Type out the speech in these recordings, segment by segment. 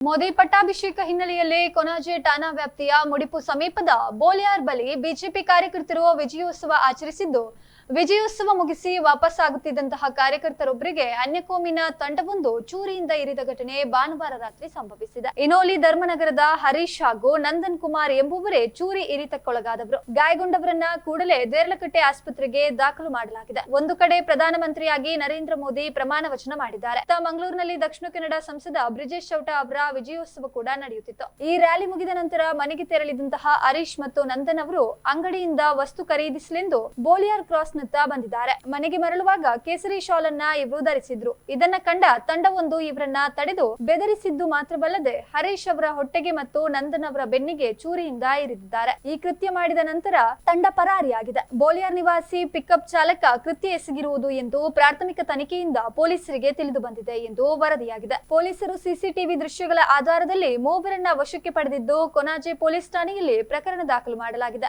ಮೋದಿ ಪಟ್ಟಾಭಿಷೇಕ ಹಿನ್ನೆಲೆಯಲ್ಲಿ ಕೊನಾಜೆ ಠಾಣಾ ವ್ಯಾಪ್ತಿಯ ಮುಡಿಪು ಸಮೀಪದ ಬೋಲಿಯಾರ್ ಬಳಿ ಬಿಜೆಪಿ ಕಾರ್ಯಕರ್ತರು ವಿಜಯೋತ್ಸವ ಆಚರಿಸಿದ್ದು ವಿಜಯೋತ್ಸವ ಮುಗಿಸಿ ವಾಪಸ್ ಆಗುತ್ತಿದ್ದಂತಹ ಕಾರ್ಯಕರ್ತರೊಬ್ಬರಿಗೆ ಅನ್ಯಕೋಮಿನ ತಂಡವೊಂದು ಚೂರಿಯಿಂದ ಇರಿದ ಘಟನೆ ಭಾನುವಾರ ರಾತ್ರಿ ಸಂಭವಿಸಿದೆ. ಇನೋಲಿ ಧರ್ಮನಗರದ ಹರೀಶ್ ಹಾಗೂ ನಂದನ್ ಕುಮಾರ್ ಎಂಬುವರೇ ಚೂರಿ ಇರಿತಕ್ಕೊಳಗಾದವರು. ಗಾಯಗೊಂಡವರನ್ನ ಕೂಡಲೇ ದೇರ್ಲಕಟ್ಟೆ ಆಸ್ಪತ್ರೆಗೆ ದಾಖಲು ಮಾಡಲಾಗಿದೆ. ಒಂದು ಕಡೆ ಪ್ರಧಾನಮಂತ್ರಿಯಾಗಿ ನರೇಂದ್ರ ಮೋದಿ ಪ್ರಮಾಣ ವಚನ ಮಾಡಿದ್ದಾರೆ. ಮಂಗಳೂರಿನಲ್ಲಿ ದಕ್ಷಿಣ ಕನ್ನಡ ಸಂಸದ ಬ್ರಿಜೇಶ್ ಚೌಟ ಅವರ ವಿಜಯೋತ್ಸವ ಕೂಡ ನಡೆಯುತ್ತಿತ್ತು. ಈ ರ್ಯಾಲಿ ಮುಗಿದ ನಂತರ ಮನೆಗೆ ತೆರಳಿದಂತಹ ಹರೀಶ್ ಮತ್ತು ನಂದನ್ ಅವರು ಅಂಗಡಿಯಿಂದ ವಸ್ತು ಖರೀದಿಸಲೆಂದು ಬೋಲಿಯಾರ್ ಕ್ರಾಸ್ ನತ್ತ ಬಂದಿದ್ದಾರೆ. ಮನೆಗೆ ಮರಳುವಾಗ ಕೇಸರಿ ಶಾಲ್ ಅನ್ನ ಇವರು ಧರಿಸಿದ್ರು. ಇದನ್ನ ಕಂಡ ತಂಡವೊಂದು ಇವರನ್ನ ತಡೆದು ಬೆದರಿಸಿದ್ದು ಮಾತ್ರವಲ್ಲದೆ ಹರೀಶ್ ಅವರ ಹೊಟ್ಟೆಗೆ ಮತ್ತು ನಂದನ್ ಅವರ ಬೆನ್ನಿಗೆ ಚೂರಿಯಿಂದ ಇರಿದಿದ್ದಾರೆ. ಈ ಕೃತ್ಯ ಮಾಡಿದ ನಂತರ ತಂಡ ಪರಾರಿಯಾಗಿದೆ. ಬೋಲಿಯಾರ್ ನಿವಾಸಿ ಪಿಕಪ್ ಚಾಲಕ ಕೃತ್ಯ ಎಸಗಿರುವುದು ಎಂದು ಪ್ರಾಥಮಿಕ ತನಿಖೆಯಿಂದ ಪೊಲೀಸರಿಗೆ ತಿಳಿದು ಬಂದಿದೆ ಎಂದು ವರದಿಯಾಗಿದೆ. ಪೊಲೀಸರು ಸಿಸಿಟಿವಿ ದೃಶ್ಯಗಳ ಆಧಾರದಲ್ಲಿ ಮೂವರನ್ನ ವಶಕ್ಕೆ ಪಡೆದಿದ್ದು ಕೊನಾಜೆ ಪೊಲೀಸ್ ಠಾಣೆಯಲ್ಲಿ ಪ್ರಕರಣ ದಾಖಲು ಮಾಡಲಾಗಿದೆ.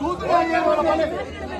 దూతున్నా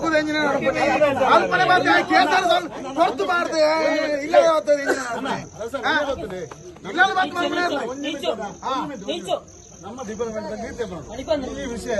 ಫುದಾರ್ ಬಲ್ಲೆ ಹೊರತು ಮಾಡ್ದೆ ಇಲ್ಲ ಯಾವತ್ತದು ಇಲ್ಲ. ನಮ್ಮ ಡಿಪಾರ್ಟ್ಮೆಂಟ್ ಈ ವಿಷಯ